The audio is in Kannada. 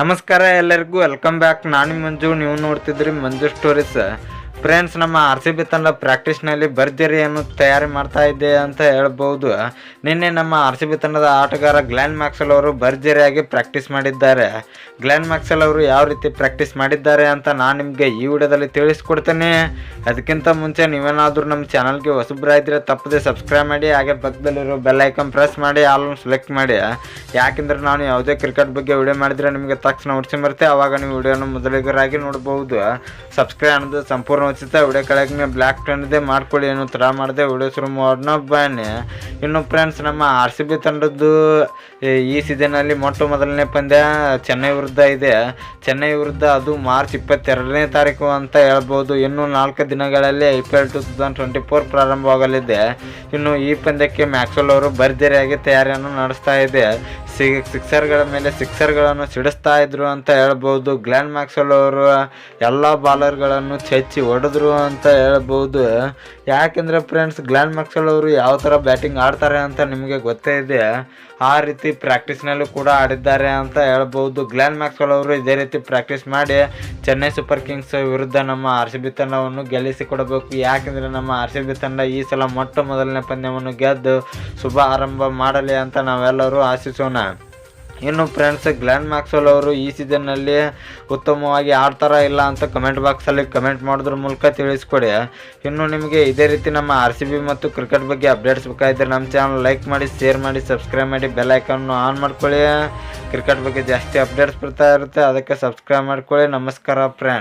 ನಮಸ್ಕಾರ ಎಲ್ಲರಿಗೂ ವೆಲ್ಕಮ್ ಬ್ಯಾಕ್ ನಾನು ಮಂಜು ನೀವು ನೋಡ್ತಿದ್ರಿ ಮಂಜು ಸ್ಟೋರೀಸ್ ಫ್ರೆಂಡ್ಸ್ ನಮ್ಮ ಆರ್ ಸಿ ಬಿ ತಂಡ ಪ್ರಾಕ್ಟೀಸ್ನಲ್ಲಿ ಭರ್ಜರಿಯನ್ನು ತಯಾರಿ ಮಾಡ್ತಾ ಇದೆ ಅಂತ ಹೇಳ್ಬೋದು. ನಿನ್ನೆ ನಮ್ಮ ಆರ್ ಸಿ ಬಿ ತಂಡದ ಆಟಗಾರ ಗ್ಲ್ಯಾನ್ ಮ್ಯಾಕ್ಸೆಲ್ ಅವರು ಭರ್ಜರಿಯಾಗಿ ಪ್ರಾಕ್ಟೀಸ್ ಮಾಡಿದ್ದಾರೆ. ಗ್ಲ್ಯಾನ್ ಮ್ಯಾಕ್ಸೆಲ್ ಅವರು ಯಾವ ರೀತಿ ಪ್ರಾಕ್ಟೀಸ್ ಮಾಡಿದ್ದಾರೆ ಅಂತ ನಾನು ನಿಮಗೆ ಈ ವಿಡಿಯೋದಲ್ಲಿ ತಿಳಿಸ್ಕೊಡ್ತೇನೆ. ಅದಕ್ಕಿಂತ ಮುಂಚೆ ನೀವೇನಾದರೂ ನಮ್ಮ ಚಾನಲ್ಗೆ ಹೊಸಬ್ರಾಯಿದ್ರೆ ತಪ್ಪದೆ ಸಬ್ಸ್ಕ್ರೈಬ್ ಮಾಡಿ, ಹಾಗೆ ಪಕ್ಕದಲ್ಲಿರೋ ಬೆಲ್ ಐಕನ್ ಪ್ರೆಸ್ ಮಾಡಿ ಆಲ್ನ ಸೆಲೆಕ್ಟ್ ಮಾಡಿ. ಯಾಕೆಂದರೆ ನಾನು ಯಾವುದೇ ಕ್ರಿಕೆಟ್ ಬಗ್ಗೆ ವಿಡಿಯೋ ಮಾಡಿದರೆ ನಿಮಗೆ ತಕ್ಷಣ ಉಡ್ಸಿ ಬರುತ್ತೆ. ಅವಾಗ ನೀವು ವಿಡಿಯೋನ ಮೊದಲಿಗರಾಗಿ ನೋಡಬಹುದು ಸಬ್ಸ್ಕ್ರೈಬ್ ಅನ್ನೋದು ಸಂಪೂರ್ಣ ಉಚಿತ ವಿಡಿಯೋ ಕೆಳಗೆ ಬ್ಲ್ಯಾಕ್ ಟನ್ ಇದೆ ಮಾಡ್ಕೊಳ್ಳಿ ಏನು ಥರ ಮಾಡಿದೆ ವಿಡಿಯೋ ಶುರು ಮಾಡೋಣ ಬನ್ನಿ ಇನ್ನು ಫ್ರೆಂಡ್ಸ್ ನಮ್ಮ ಆರ್ ಸಿ ಬಿ ತಂಡದ್ದು, ಈ- ಸೀಸನ್ ಸೀಸನಲ್ಲಿ ಮೊಟ್ಟ ಮೊದಲನೇ ಪಂದ್ಯ ಚೆನ್ನೈ ವಿರುದ್ಧ ಇದೆ. ಚೆನ್ನೈ ವಿರುದ್ಧ ಅದು ಮಾರ್ಚ್ ಇಪ್ಪತ್ತೆರಡನೇ ತಾರೀಕು ಅಂತ ಹೇಳ್ಬೋದು. ಇನ್ನು ನಾಲ್ಕು ದಿನಗಳಲ್ಲಿ I P L two thousand twenty four ಪ್ರಾರಂಭವಾಗಲಿದೆ. ಇನ್ನು ಈ ಪಂದ್ಯಕ್ಕೆ ಮ್ಯಾಕ್ಸ್ವೆಲ್ ಅವರು ಭರ್ಜರಿಯಾಗಿ ತಯಾರಿಯನ್ನು ನಡೆಸ್ತಾ ಇದೆ. ಸಿಕ್ಸರ್ಗಳ ಮೇಲೆ ಸಿಕ್ಸರ್ಗಳನ್ನು ಸಿಡಿಸ್ತಾ ಇದ್ರು ಅಂತ ಹೇಳ್ಬೋದು. ಗ್ಲ್ಯಾನ್ ಮ್ಯಾಕ್ಸಲ್ ಅವರು ಎಲ್ಲ ಬಾಲರ್ಗಳನ್ನು ಚಚ್ಚಿ ಹೊಡೆದ್ರು ಅಂತ ಹೇಳ್ಬೋದು. ಯಾಕೆಂದರೆ ಫ್ರೆಂಡ್ಸ್ ಗ್ಲ್ಯಾನ್ ಮ್ಯಾಕ್ಸಲ್ ಅವರು ಯಾವ ಥರ ಬ್ಯಾಟಿಂಗ್ ಆಡ್ತಾರೆ ಅಂತ ನಿಮಗೆ ಗೊತ್ತೇ ಇದೆ. ಆ ರೀತಿ ಪ್ರಾಕ್ಟೀಸ್ನಲ್ಲೂ ಕೂಡ ಆಡಿದ್ದಾರೆ ಅಂತ ಹೇಳ್ಬೋದು. ಗ್ಲ್ಯಾನ್ ಮ್ಯಾಕ್ಸ್ವೆಲ್ ಅವರು ಇದೇ ರೀತಿ ಪ್ರಾಕ್ಟೀಸ್ ಮಾಡಿ ಚೆನ್ನೈ ಸೂಪರ್ ಕಿಂಗ್ಸ್ ವಿರುದ್ಧ ನಮ್ಮ ಆರ್ ಸಿ ಬಿ ತಂಡವನ್ನು ಗೆಲ್ಲಿಸಿಕೊಡಬೇಕು ಯಾಕೆಂದರೆ ನಮ್ಮ ಆರ್ ಸಿ ಬಿ ತಂಡ ಈ ಸಲ ಮೊಟ್ಟ ಮೊದಲನೇ ಪಂದ್ಯವನ್ನು ಗೆದ್ದು ಶುಭ ಆರಂಭ ಮಾಡಲಿ ಅಂತ ನಾವೆಲ್ಲರೂ ಆಶಿಸೋಣ. ಇನ್ನು ಫ್ರೆಂಡ್ಸ್ ಗ್ಲ್ಯಾನ್ ಮ್ಯಾಕ್ಸ್ವೆಲ್ ಅವರು ಈ ಸೀಸನ್ನಲ್ಲಿ ಉತ್ತಮವಾಗಿ ಆಡ್ತಾರ ಇಲ್ಲ ಅಂತ ಕಮೆಂಟ್ ಬಾಕ್ಸಲ್ಲಿ ಕಮೆಂಟ್ ಮಾಡೋದ್ರ ಮೂಲಕ ತಿಳಿಸ್ಕೊಡಿ. ಇನ್ನು ನಿಮಗೆ ಇದೇ ರೀತಿ ನಮ್ಮ ಆರ್ ಸಿ ಬಿ ಮತ್ತು ಕ್ರಿಕೆಟ್ ಬಗ್ಗೆ ಅಪ್ಡೇಟ್ಸ್ ಬೇಕಾಗಿದ್ದರೆ ನಮ್ಮ ಚಾನಲ್ ಲೈಕ್ ಮಾಡಿ ಶೇರ್ ಮಾಡಿ ಸಬ್ಸ್ಕ್ರೈಬ್ ಮಾಡಿ ಬೆಲ್ ಐಕನ್ನು ಆನ್ ಮಾಡ್ಕೊಳ್ಳಿ. ಕ್ರಿಕೆಟ್ ಬಗ್ಗೆ ಜಾಸ್ತಿ ಅಪ್ಡೇಟ್ಸ್ ಬರ್ತಾ ಇರುತ್ತೆ, ಅದಕ್ಕೆ ಸಬ್ಸ್ಕ್ರೈಬ್ ಮಾಡ್ಕೊಳ್ಳಿ. ನಮಸ್ಕಾರ ಫ್ರೆಂಡ್ಸ್